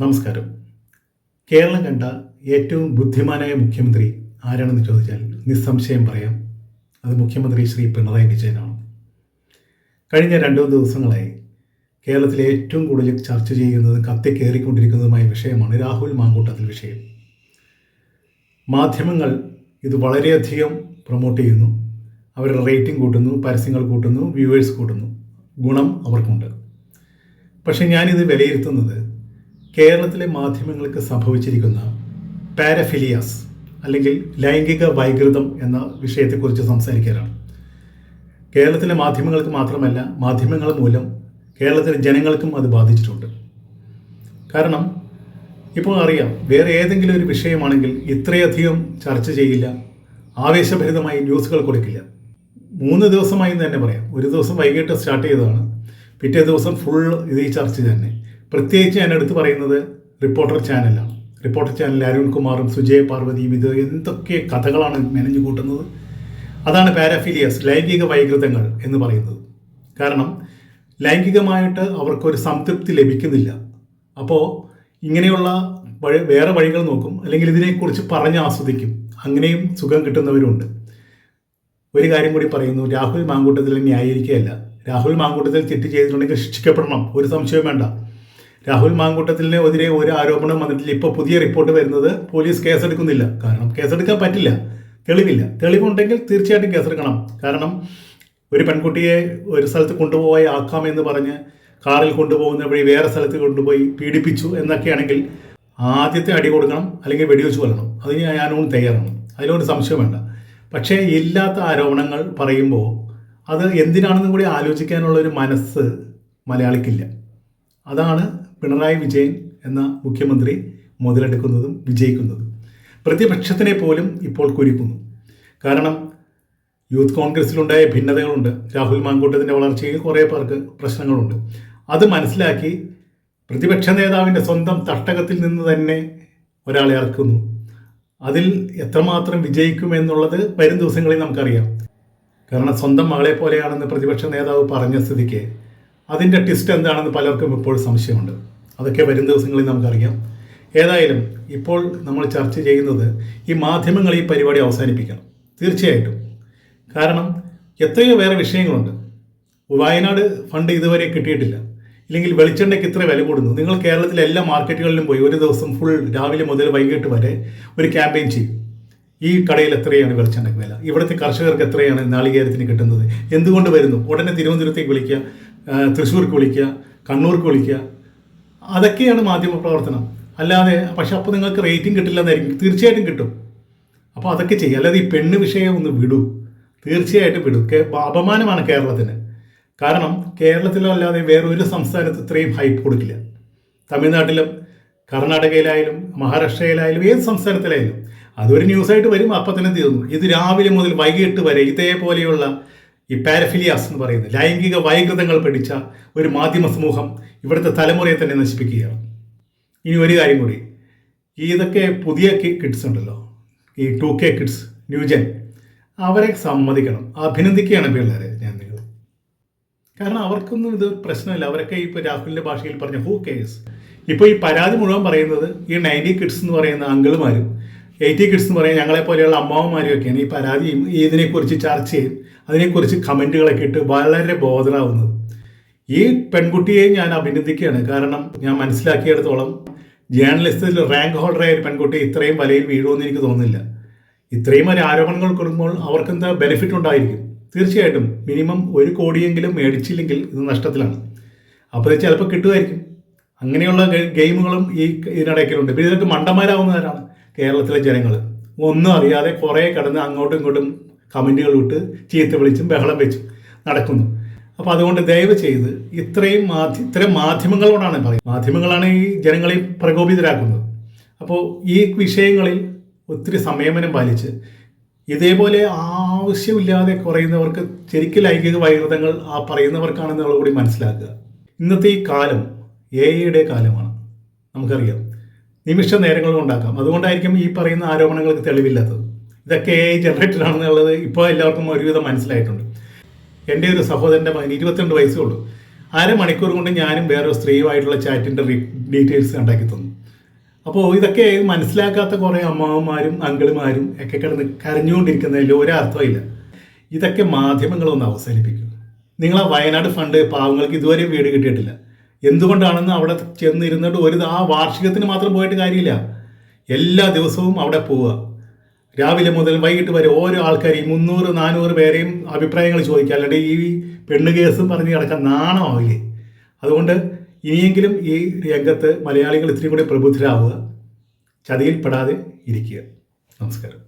നമസ്കാരം. കേരളം കണ്ട ഏറ്റവും ബുദ്ധിമാനായ മുഖ്യമന്ത്രി ആരാണെന്ന് ചോദിച്ചാൽ നിസ്സംശയം പറയാം. അത് മുഖ്യമന്ത്രി ശ്രീ പിണറായി വിജയനാണ്. കഴിഞ്ഞ രണ്ടു ദിവസങ്ങളായി കേരളത്തിലെ ഏറ്റവും കൂടുതൽ ചർച്ച ചെയ്യുന്നത് കത്തി കയറിക്കൊണ്ടിരിക്കുന്നതുമായ വിഷയമാണ് രാഹുൽ മാങ്കൂട്ടത്തിൽ വിഷയം. മാധ്യമങ്ങൾ ഇത് വളരെയധികം പ്രൊമോട്ട് ചെയ്യുന്നു. അവരുടെ റേറ്റിംഗ് കൂട്ടുന്നു പരസ്യങ്ങൾ കൂട്ടുന്നു വ്യൂവേഴ്സ് കൂട്ടുന്നു. ഗുണം അവർക്കുണ്ട്. പക്ഷേ ഞാനിത് വിലയിരുത്തുന്നത് കേരളത്തിലെ മാധ്യമങ്ങൾക്ക് സംഭവിച്ചിരിക്കുന്ന പാരഫിലിയാസ് അല്ലെങ്കിൽ ലൈംഗിക വൈകൃതം എന്ന വിഷയത്തെക്കുറിച്ച് സംസാരിക്കാനാണ്. കേരളത്തിലെ മാധ്യമങ്ങൾക്ക് മാത്രമല്ല മാധ്യമങ്ങൾ മൂലം കേരളത്തിലെ ജനങ്ങൾക്കും അത് ബാധിച്ചിട്ടുണ്ട്. കാരണം ഇപ്പോൾ അറിയാം വേറെ ഏതെങ്കിലും ഒരു വിഷയമാണെങ്കിൽ ഇത്രയധികം ചർച്ച ചെയ്യില്ല ആവേശഭരിതമായി ന്യൂസുകൾ കൊടുക്കില്ല. മൂന്ന് ദിവസമായി എന്ന് തന്നെ പറയാം. ഒരു ദിവസം വൈകിട്ട് സ്റ്റാർട്ട് ചെയ്തതാണ്. പിറ്റേ ദിവസം ഫുൾ ഇത് ഈ ചർച്ച തന്നെ. പ്രത്യേകിച്ച് ഞാൻ എടുത്ത് പറയുന്നത് റിപ്പോർട്ടർ ചാനലാണ് റിപ്പോർട്ടർ ചാനലിൽ അരുൺകുമാറും സുജയ പാർവതിയും ഇത് എന്തൊക്കെ കഥകളാണ് മെനഞ്ഞു കൂട്ടുന്നത്? അതാണ് പാരാഫിലിയസ് ലൈംഗിക വൈകൃതങ്ങൾ എന്ന് പറയുന്നത്. കാരണം ലൈംഗികമായിട്ട് അവർക്കൊരു സംതൃപ്തി ലഭിക്കുന്നില്ല. അപ്പോൾ ഇങ്ങനെയുള്ള വഴി വേറെ വഴികൾ നോക്കും അല്ലെങ്കിൽ ഇതിനെക്കുറിച്ച് പറഞ്ഞ് ആസ്വദിക്കും. അങ്ങനെയും സുഖം കിട്ടുന്നവരുണ്ട്. ഒരു കാര്യം കൂടി പറയുന്നു രാഹുൽ മാങ്കൂട്ടത്തിൽ ന്യായീകരിക്കുകയല്ല. രാഹുൽ മാങ്കൂട്ടത്തിൽ തെറ്റ് ചെയ്തിട്ടുണ്ടെങ്കിൽ ശിക്ഷിക്കപ്പെടണം ഒരു സംശയവും വേണ്ട. രാഹുൽ മാങ്കൂട്ടത്തിനെതിരെ ഒരു ആരോപണം വന്നിട്ടില്ല. ഇപ്പോൾ പുതിയ റിപ്പോർട്ട് വരുന്നത് പോലീസ് കേസെടുക്കുന്നില്ല കാരണം കേസെടുക്കാൻ പറ്റില്ല. തെളിവില്ല. തെളിവുണ്ടെങ്കിൽ തീർച്ചയായിട്ടും കേസെടുക്കണം കാരണം ഒരു പെൺകുട്ടിയെ ഒരു സ്ഥലത്ത് കൊണ്ടുപോയി ആക്കാം എന്ന് പറഞ്ഞ് കാറിൽ കൊണ്ടുപോകുന്ന വഴി വേറെ സ്ഥലത്ത് കൊണ്ടുപോയി പീഡിപ്പിച്ചു എന്നൊക്കെയാണെങ്കിൽ ആദ്യത്തെ അടി കൊടുക്കണം അല്ലെങ്കിൽ വെടിവെച്ച് കൊല്ലണം. അതിന് ഞാനും തയ്യാറാണ്. അതിലൊരു സംശയം വേണ്ട. പക്ഷേ ഇല്ലാത്ത ആരോപണങ്ങൾ പറയുമ്പോൾ അത് എന്തിനാണെന്നും കൂടി ആലോചിക്കാനുള്ള ഒരു മനസ്സ് മലയാളിക്കില്ല. അതാണ് പിണറായി വിജയൻ എന്ന മുഖ്യമന്ത്രി മുതലെടുക്കുന്നതും വിജയിക്കുന്നതും പ്രതിപക്ഷത്തിനെ പോലും ഇപ്പോൾ കുരുക്കുന്നു. കാരണം യൂത്ത് കോൺഗ്രസിലുണ്ടായ ഭിന്നതകളുണ്ട്. രാഹുൽ മാങ്കൂട്ടത്തിന്റെ വളർച്ചയിൽ കുറേ പേർക്ക് പ്രശ്നങ്ങളുണ്ട്. അത് മനസ്സിലാക്കി പ്രതിപക്ഷ നേതാവിന്റെ സ്വന്തം തട്ടകത്തിൽ നിന്ന് തന്നെ ഒരാളെ ഇറക്കുന്നു. അതിൽ എത്രമാത്രം വിജയിക്കുമെന്നുള്ളത് വരും ദിവസങ്ങളിൽ നമുക്കറിയാം. കാരണം സ്വന്തം മകളെ പോലെയാണെന്ന് പ്രതിപക്ഷ നേതാവ് പറഞ്ഞ സ്ഥിതിക്ക് അതിന്റെ ട്വിസ്റ്റ് എന്താണെന്ന് പലർക്കും ഇപ്പോൾ സംശയമുണ്ട്. അതൊക്കെ വരും ദിവസങ്ങളിൽ നമുക്കറിയാം. ഏതായാലും ഇപ്പോൾ നമ്മൾ ചർച്ച ചെയ്യുന്നത് ഈ മാധ്യമങ്ങൾ ഈ പരിപാടി അവസാനിപ്പിക്കണം. തീർച്ചയായിട്ടും. കാരണം എത്രയോ വേറെ വിഷയങ്ങളുണ്ട്. വയനാട് ഫണ്ട് ഇതുവരെ കിട്ടിയിട്ടില്ല. ഇല്ലെങ്കിൽ വെളിച്ചെണ്ണയ്ക്ക് ഇത്ര വില കൂടുന്നു. നിങ്ങൾ കേരളത്തിലെ എല്ലാ മാർക്കറ്റുകളിലും പോയി ഒരു ദിവസം ഫുൾ രാവിലെ മുതൽ വൈകിട്ട് വരെ ഒരു ക്യാമ്പയിൻ ചെയ്യും. ഈ കടയിൽ എത്രയാണ് വെളിച്ചെണ്ണയ്ക്ക് വില? ഇവിടുത്തെ കർഷകർക്ക് എത്രയാണ് നാളികേരത്തിന് കിട്ടുന്നത്? എന്തുകൊണ്ട് വരുന്നു? ഉടനെ തിരുവനന്തപുരത്തേക്ക് വിളിക്കുക. തൃശ്ശൂർക്ക് വിളിക്കുക കണ്ണൂർക്ക് വിളിക്കുക. അതൊക്കെയാണ് മാധ്യമ പ്രവർത്തനം. അല്ലാതെ പക്ഷെ അപ്പോൾ നിങ്ങൾക്ക് റേറ്റിംഗ് കിട്ടില്ലെന്നായിരിക്കും. തീർച്ചയായിട്ടും കിട്ടും. അപ്പോൾ അതൊക്കെ ചെയ്യുക. അല്ലാതെ ഈ പെണ്ണ് വിഷയം ഒന്ന് വിടൂ. തീർച്ചയായിട്ടും വിടൂ. അപമാനമാണ് കേരളത്തിന്. കാരണം കേരളത്തിലോ അല്ലാതെ വേറൊരു സംസ്ഥാനത്ത് ഇത്രയും ഹൈപ്പ് കൊടുക്കില്ല. തമിഴ്നാട്ടിലും കർണാടകയിലായാലും മഹാരാഷ്ട്രയിലായാലും ഏത് സംസ്ഥാനത്തിലായാലും. അതൊരു ന്യൂസായിട്ട് വരും. അപ്പം തന്നെ തീർന്നു. ഇത് രാവിലെ മുതൽ വൈകിട്ട് വരെ ഇതേപോലെയുള്ള ഈ പാരഫിലിയാസ് എന്ന് പറയുന്നത് ലൈംഗിക വൈകൃതങ്ങൾ പഠിച്ച ഒരു മാധ്യമ സമൂഹം ഇവിടുത്തെ തലമുറയെ തന്നെ നശിപ്പിക്കുകയാണ്. ഇനി ഒരു കാര്യം കൂടി. ഇതൊക്കെ പുതിയ കിഡ്സ് ഉണ്ടല്ലോ. ഈ ടു കെ കിഡ്സ് ന്യൂജൻ അവരെ സമ്മതിക്കണം. അഭിനന്ദിക്കുകയാണ് പിള്ളേരെ ഞാൻ നിങ്ങൾ കാരണം അവർക്കൊന്നും ഇത് പ്രശ്നമില്ല. അവരൊക്കെ ഇപ്പോൾ രാഹുലിന്റെ ഭാഷയിൽ പറഞ്ഞ ഹൂ കേസ് ഇപ്പോൾ ഈ പരാതി മുഴുവൻ പറയുന്നത് ഈ നയന്റി കിഡ്സ് എന്ന് പറയുന്ന അങ്കിളുമാരും എയ്റ്റി കിഡ്സ് എന്ന് പറയുന്നത് ഞങ്ങളെ പോലെയുള്ള അമ്മാവന്മാരും ഒക്കെയാണ് ഈ പരാതിയും ഇതിനെക്കുറിച്ച് ചർച്ച ചെയ്യും അതിനെക്കുറിച്ച് കമന്റുകളൊക്കെ ഇട്ട് വളരെ ബോധനാവുന്നത് ഈ പെൺകുട്ടിയെ ഞാൻ അഭിനന്ദിക്കുകയാണ്. കാരണം ഞാൻ മനസ്സിലാക്കിയെടുത്തോളം ജേർണലിസ്റ്റിൽ റാങ്ക് ഹോൾഡറായ ഒരു പെൺകുട്ടി ഇത്രയും വലയിൽ വീഴുമെന്ന് എനിക്ക് തോന്നുന്നില്ല. ഇത്രയും ഒരു ആരോപണങ്ങൾ കൊടുക്കുമ്പോൾ അവർക്ക് എന്താ ബെനിഫിറ്റ് ഉണ്ടായിരിക്കും? തീർച്ചയായിട്ടും മിനിമം ഒരു കോടിയെങ്കിലും മേടിച്ചില്ലെങ്കിൽ ഇത് നഷ്ടത്തിലാണ്. അപ്പോൾ ഇത് ചിലപ്പോൾ കിട്ടുമായിരിക്കും. അങ്ങനെയുള്ള ഗെയിമുകളും ഈ ഇതിനിടയ്ക്കിലുണ്ട് പിന്നെ ഇതൊക്കെ മണ്ടന്മാരാവുന്നവരാണ്. കേരളത്തിലെ ജനങ്ങൾ ഒന്നും അറിയാതെ കുറേ കടന്ന് അങ്ങോട്ടും ഇങ്ങോട്ടും കമന്റുകൾ വിട്ട് ചീത്ത വിളിച്ചും ബഹളം വെച്ചും നടക്കുന്നു. അപ്പോൾ അതുകൊണ്ട് ദയവ് ചെയ്ത് ഇത്രയും മാധ്യ ഇത്തരം മാധ്യമങ്ങളോടാണ് പറയുന്നത്. മാധ്യമങ്ങളാണ് ഈ ജനങ്ങളെ പ്രകോപിതരാക്കുന്നത്. അപ്പോൾ ഈ വിഷയങ്ങളിൽ ഒത്തിരി സംയമനം പാലിച്ച് ഇതേപോലെ ആവശ്യമില്ലാതെ കുറയുന്നവർക്ക് ശരിക്കും ലൈംഗിക വൈകൃതങ്ങൾ ആ പറയുന്നവർക്കാണെന്നുള്ള കൂടി മനസ്സിലാക്കുക. ഇന്നത്തെ ഈ കാലം എ ഐയുടെ കാലമാണ്. നമുക്കറിയാം. നിമിഷ നേരങ്ങൾ കൊണ്ടാക്കാം അതുകൊണ്ടായിരിക്കും ഈ പറയുന്ന ആരോപണങ്ങൾക്ക് തെളിവില്ലാത്തത്. ഇതൊക്കെ എ ഐ ജനറേറ്റഡ് ആണെന്നുള്ളത് ഇപ്പോൾ എല്ലാവർക്കും ഒരുവിധം മനസ്സിലായിട്ടുണ്ട്. എന്റെ ഒരു സഹോദരന്റെ മകൻ ഇരുപത്തിരണ്ട് വയസ്സേ ഉള്ളൂ. അരമണിക്കൂർ കൊണ്ട് ഞാനും വേറൊരു സ്ത്രീയുമായിട്ടുള്ള ചാറ്റിന്റെ ഡീറ്റെയിൽസ് ഉണ്ടാക്കി തന്നു. അപ്പോൾ ഇതൊക്കെ മനസ്സിലാക്കാത്ത കുറേ അമ്മാവന്മാരും അങ്കിളുമാരും ഒക്കെ കിടന്ന് കരഞ്ഞുകൊണ്ടിരിക്കുന്നതിൽ ഒരർത്ഥമില്ല ഇതൊക്കെ മാധ്യമങ്ങളൊന്ന് അവസാനിപ്പിക്കും. നിങ്ങളെ വയനാട് ഫണ്ട് പാവങ്ങൾക്ക് ഇതുവരെയും വീട് കിട്ടിയിട്ടില്ല. എന്തുകൊണ്ടാണെന്ന് അവിടെ ചെന്നിരുന്നിട്ട് ഒരു ആ വാർഷികത്തിന് മാത്രം പോയിട്ട് കാര്യമില്ല. എല്ലാ ദിവസവും അവിടെ പോവുക. രാവിലെ മുതൽ വൈകിട്ട് വരെ ഓരോ ആൾക്കാരെയും മുന്നൂറ് നാനൂറ് പേരെയും അഭിപ്രായങ്ങൾ ചോദിക്കുക. അല്ലാണ്ട് ഈ പെണ്ണ് കേസും പറഞ്ഞ് കിടക്കാൻ നാണമാവില്ലേ? അതുകൊണ്ട് ഇനിയെങ്കിലും ഈ രംഗത്ത് മലയാളികൾ ഇത്തിരി കൂടി പ്രബുദ്ധരാവുക. ചതിയിൽപ്പെടാതെ ഇരിക്കുക. നമസ്കാരം.